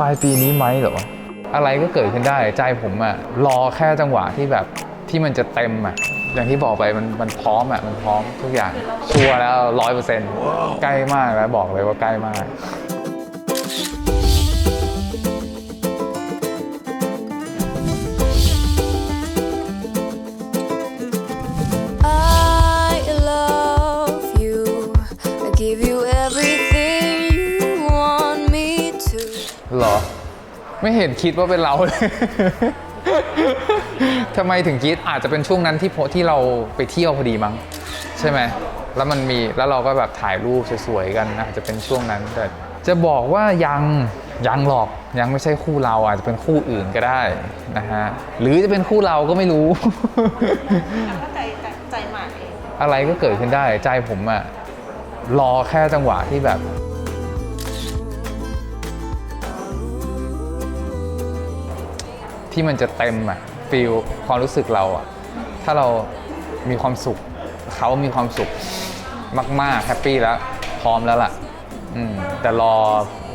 ปลายปีนี้ไหมเหรอ อะไรก็เกิดขึ้นได้ใจผมอะรอแค่จังหวะที่แบบที่มันจะเต็มอะอย่างที่บอกไปมันมันพร้อมอะมันพร้อมทุกอย่างชัวร์แล้วร้อยเปอร์เซ็นต์ใกล้มากแล้วบอกเลยว่าใกล้มาก หรอ ไม่เห็นคิดว่าเป็นเราเลย ทำไมถึงคิดอาจจะเป็นช่วงนั้นที่โพที่เราไปเที่ยวพอดีมั้ง ใช่ไหม แล้วมันมีแล้วเราก็แบบถ่ายรูปสวยๆกันอาจจะเป็นช่วงนั้นแต่จะบอกว่ายังยังหรอกยังไม่ใช่คู่เราอาจจะเป็นคู่อื่นก็ได้นะฮะหรือจะเป็นคู่เราก็ไม่รู้ก็ใจใจใจหมาเองอะไรก็เกิดขึ้นได้ใจผมอะรอแค่จังหวะที่แบบ ที่มันจะเต็มอะฟีลความรู้สึกเราอะถ้าเรามีความสุข เขามีความสุขมากๆแฮปปี้แล้ว พร้อมแล้วล่ะ อืมแต่รอ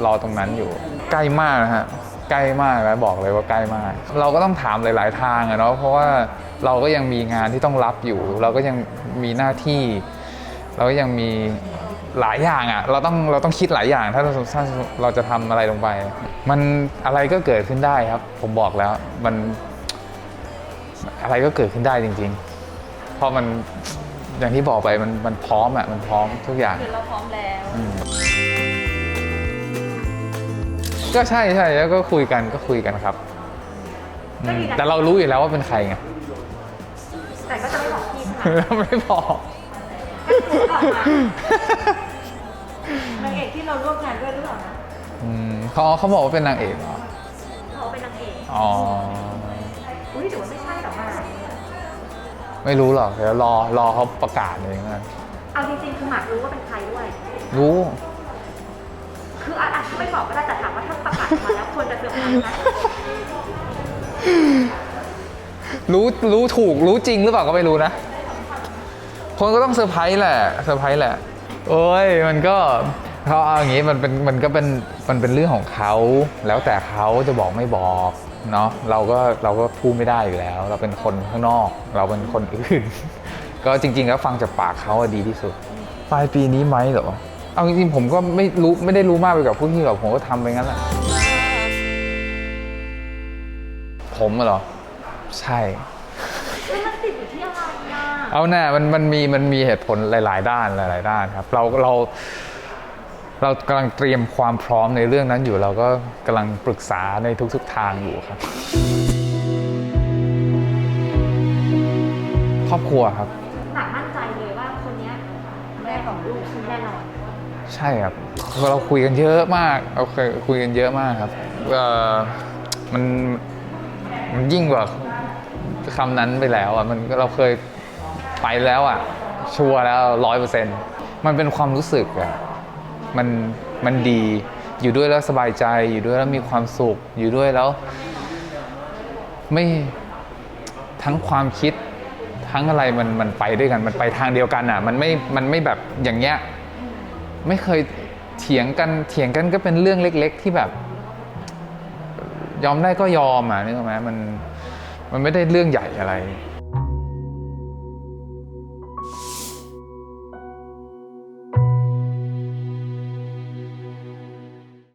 รอตรงนั้นอยู่ ใกล้มากนะฮะใกล้มากแล้วบอกเลยว่าใกล้มาก เราก็ต้องถามหลาย ๆ ทางอะเนาะเพราะว่าเราก็ยังมีงานที่ต้องรับอยู่ เราก็ยังมีหน้าที่ เราก็ยังมี หลายอย่างอะ่ะเราต้องเราต้องคิดหลายอย่างถ้าเราถ้าเราจะทำอะไรลงไป มันอะไรก็เกิดขึ้นได้ครับ ผมบอกแล้วมันอะไรก็เกิดขึ้นได้จริง ๆ เพราะมันอย่างที่บอกไปมันมันพร้อมอะ่ะมันพร้อมทุกอย่างคือเราพร้อมแล้วก็ใช่ใช่แล้วก็คุยกันก็คุยกันครับอืมแต่เรารู้อยู่แล้วว่าเป็นใครไงแต่ก็จะไม่บอกพี่ใช่ไหมเราไม่บอก นางเอกที่เราร่วมงานด้วยหรือเปล่านะอืมเขาเขาบอกว่าเป็นนางเอกเหรอ เขาเป็นนางเอกอ๋อ อุ้ยถือว่าไม่ใช่หรอกมาไม่รู้หรอก เดี๋ยวรอรอเขาประกาศเองนะเอาจริงๆคือหมากรู้ว่าเป็นใครด้วย รู้ คืออาจจะไม่บอกก็ได้แต่ถามว่าถ้าประกาศมาแล้วควรจะเซอร์ไพรส์ไหมรู้รู้ถูกรู้จริงหรือเปล่าก็ไม่รู้นะ คนก็ต้องเซอร์ไพรส์แหละเซอร์ไพรส์แหละ โอ้ยมันก็เขาเอาอย่างงี้มันเป็นมันก็เป็นมันเป็นเรื่องของเขาแล้วแต่เขาจะบอกไม่บอกเนาะเราก็เราก็พูดไม่ได้อยู่แล้ว เราเป็นคนข้างนอก เราเป็นคนอื่น ก็จริงๆแล้วฟังจากปากเขาอะดีที่สุดปลายปีนี้ไหมเหรอเอาจริงๆผมก็ไม่รู้ไม่ได้รู้มากไปกับผู้ที่หรอกผมก็ทำไปงั้นแหละผมเหรอใช่ คือมันติดอยู่ที่อะไรอะ เอาแน่มันมันมีมันมีเหตุผลหลาย ๆ ด้านหลาย ๆ ด้านครับ เราเราเรากำลังเตรียมความพร้อมในเรื่องนั้นอยู่ เราก็กำลังปรึกษาในทุก ๆ ทางอยู่ครับ ครอบครัวครับหนักมั่นใจเลยว่าคนเนี้ยแม่ของลูกคือแน่นอนใช่ครับเราคุยกันเยอะมากเราเคยคุยกันเยอะมากครับเอ่อมันมันยิ่งกว่าคำนั้นไปแล้วอะมันเราเคย ไปแล้วอะ ชัวร์แล้วร้อยเปอร์เซ็นต์มันเป็นความรู้สึกอะมันมันดีอยู่ด้วยแล้วสบายใจ อยู่ด้วยแล้วมีความสุข อยู่ด้วยแล้ว ไม่ทั้งความคิดทั้งอะไรมันมันไปด้วยกัน มันไปทางเดียวกันอะ มันไม่มันไม่แบบอย่างเงี้ยไม่เคยเถียงกันเถียงกันก็เป็นเรื่องเล็ก ๆ ที่แบบ ยอมได้ก็ยอมอะนึกออกไหมมันมันไม่ได้เรื่องใหญ่อะไร